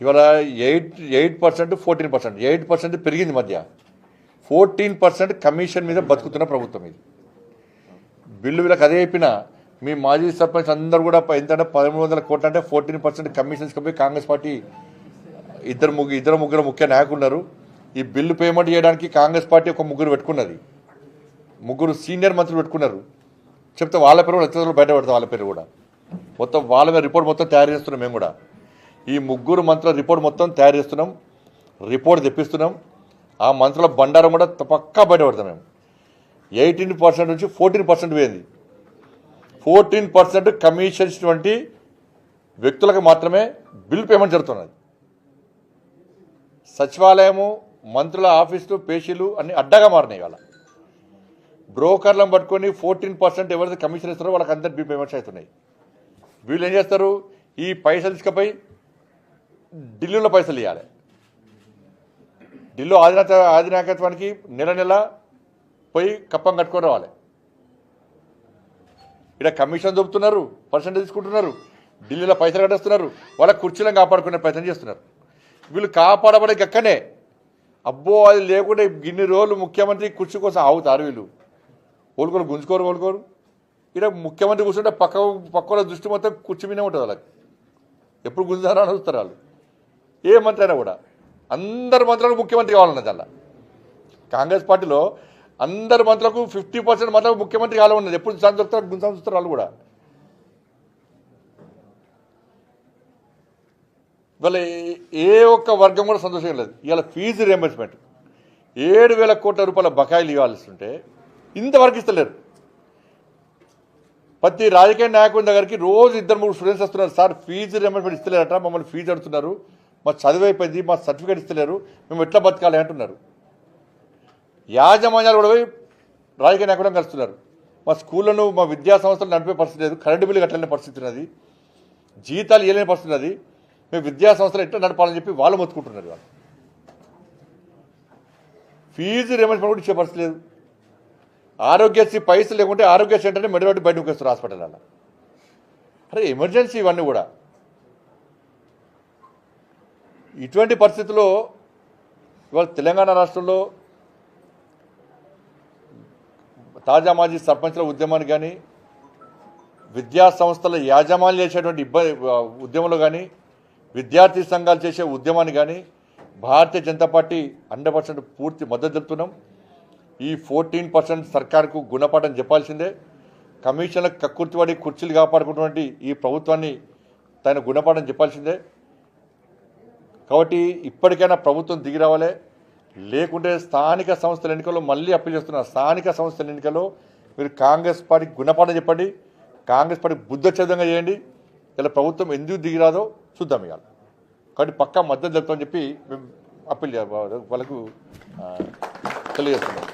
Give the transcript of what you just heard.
ఇవాళ eight eight percent fourteen percent eight percent పెరిగింది మధ్య. ఫోర్టీన్ పర్సెంట్ కమిషన్ మీద బతుకుతున్న ప్రభుత్వం ఇది. బిల్లు వీళ్ళకి అదే చెప్పిన మీ మాజీ సర్పంచ్ అందరూ కూడా ఎంతంటే ఎంత పదమూడు వందల కోట్లు అంటే ఫోర్టీన్ పర్సెంట్ కమిషన్స్కి పోయి కాంగ్రెస్ పార్టీ ఇద్దరు ముగ్గురు ఇద్దరు ముగ్గురు ముఖ్య నాయకులున్నారు ఈ బిల్లు పేమెంట్ చేయడానికి కాంగ్రెస్ పార్టీ ఒక ముగ్గురు పెట్టుకున్నది. ముగ్గురు సీనియర్ మంత్రులు పెట్టుకున్నారు. చెప్తే వాళ్ళ పేరు కూడా ఎత్తుదల బయట పెడతాం వాళ్ళ పేరు కూడా. మొత్తం వాళ్ళ మీద రిపోర్ట్ మొత్తం తయారు చేస్తున్నాం మేము కూడా. ఈ ముగ్గురు మంత్రుల రిపోర్ట్ మొత్తం తయారు చేస్తున్నాం. రిపోర్ట్ తెప్పిస్తున్నాం. ఆ మంత్రుల బండారం కూడా పక్కా బయట మేము. ఎయిటీన్ పర్సెంట్ నుంచి ఫోర్టీన్ పర్సెంట్ పోయింది. ఫోర్టీన్ పర్సెంట్ కమిషన్స్ వంటి వ్యక్తులకు మాత్రమే బిల్ పేమెంట్ జరుగుతున్నది. సచివాలయము మంత్రుల ఆఫీసులు పేషీలు అన్ని అడ్డగా మారినాయి వాళ్ళ బ్రోకర్లను పట్టుకొని ఫోర్టీన్ పర్సెంట్ ఎవరైతే కమిషన్ ఇస్తారో వాళ్ళకి అందరు బిల్ పేమెంట్స్ అవుతున్నాయి. వీళ్ళు ఏం చేస్తారు? ఈ పైసలు తీసుకుపోయి ఢిల్లీలో పైసలు ఇవ్వాలి ఢిల్లీ ఆధినాత ఆధినాయకత్వానికి నెల నెల పోయి కప్పం కట్టుకొని రావాలి. ఇక్కడ కమిషన్ దొబ్బుతున్నారు పర్సెంటేజ్ తీసుకుంటున్నారు ఢిల్లీలో పైసలు కట్టేస్తున్నారు వాళ్ళ కుర్చీలను కాపాడుకునే ప్రయత్నం చేస్తున్నారు. వీళ్ళు కాపాడబడే గక్కనే అబ్బో అది లేకుంటే ఇన్ని రోజులు ముఖ్యమంత్రి కుర్చీ కోసం ఆగుతారు వీళ్ళు. ఓలుకోరు గుంజుకోరు ఓలుకోరు ఇక్కడ ముఖ్యమంత్రి కూర్చుంటే పక్క పక్కల దృష్టి మొత్తం కుర్చీ మీదే ఉంటుంది వాళ్ళకి. ఎప్పుడు గుంజారా అని చూస్తారు వాళ్ళు. ఏ మంత్రి అయినా కూడా అందరు మంత్రులకు ముఖ్యమంత్రి కావాలన్నది అలా. కాంగ్రెస్ పార్టీలో అందరు మంత్రులకు ఫిఫ్టీ పర్సెంట్ మంత్రులకు ముఖ్యమంత్రి కావాలన్నది. ఎప్పుడు సంతృప్తారు దొరుకుతారు గుంజాన్ని వాళ్ళు కూడా. ఇవాళ ఏ- ఒక్క వర్గం కూడా సంతోషంగా లేదు. ఇవాళ ఫీజు రియంబర్స్మెంట్ ఏడు వేల కోట్ల రూపాయల బకాయిలు ఇవ్వాల్సి ఉంటే ఇంతవరకు ఇస్తలేరు. ప్రతి రాజకీయ నాయకుని దగ్గరికి రోజు ఇద్దరు మూడు స్టూడెంట్స్ వస్తున్నారు. సార్ ఫీజు రియంబర్స్మెంట్ ఇస్తలేరట మమ్మల్ని ఫీజు అడుగుతున్నారు. మా చదువు అయిపోయింది మా సర్టిఫికేట్ ఇస్తలేరు మేము ఎట్లా బతకాలి అంటున్నారు. యాజమాన్యాలు కూడా పోయి రాజకీయ నాయకులను కలుస్తున్నారు. మా స్కూళ్ళను మా విద్యా సంస్థలు నడిపే పరిస్థితి లేదు కరెంటు బిల్లు కట్టలేని పరిస్థితి ఉన్నది జీతాలు ఇవ్వలేని పరిస్థితి ఉన్నది. మేము విద్యా సంస్థలు ఎట్లా నడపాలని చెప్పి వాళ్ళు మొత్తుకుంటున్నారు వాళ్ళు ఫీజు రియంబర్స్మెంట్ కూడా ఇచ్చే పరిస్థితి లేదు. ఆరోగ్యశ్రీ పైసలు లేకుంటే ఆరోగ్య సెంటర్ని మెడబెట్టి బయటకు వస్తారు హాస్పిటల్ అలా. అరే ఎమర్జెన్సీ ఇవన్నీ కూడా. ఇటువంటి పరిస్థితుల్లో ఇవాళ తెలంగాణ రాష్ట్రంలో తాజా మాజీ సర్పంచ్ల ఉద్యమాన్ని కానీ విద్యా సంస్థల యాజమాన్యం చేసేటువంటి ఇబ్బంది ఉద్యమంలో కానీ విద్యార్థి సంఘాలు చేసే ఉద్యమాన్ని కానీ Bharatiya Janata party hundred percent పూర్తి మద్దతు తెలుపుతున్నాం ఈ ఫోర్టీన్ పర్సెంట్ సర్కార్కు గుణపాఠం చెప్పాల్సిందే. కమిషన్ల కక్కుర్తివాడి కుర్చీలు కాపాడుకున్నటువంటి ఈ ప్రభుత్వాన్ని తన గుణపాఠం చెప్పాల్సిందే. కాబట్టి ఇప్పటికైనా ప్రభుత్వం దిగి రావాలే. లేకుంటే స్థానిక సంస్థల ఎన్నికల్లో మళ్ళీ అప్పీల్ చేస్తున్న స్థానిక సంస్థల ఎన్నికల్లో మీరు కాంగ్రెస్ పార్టీకి గుణపాఠం చెప్పండి కాంగ్రెస్ పార్టీ బుద్ధచేదంగా చేయండి. ఇలా ప్రభుత్వం ఎందుకు దిగిరాదో చూద్దాం ఇవాళ. కాబట్టి పక్కా మద్దతు చెప్తామని చెప్పి మేము అప్పీల్ వాళ్ళకు తెలియజేస్తున్నాం.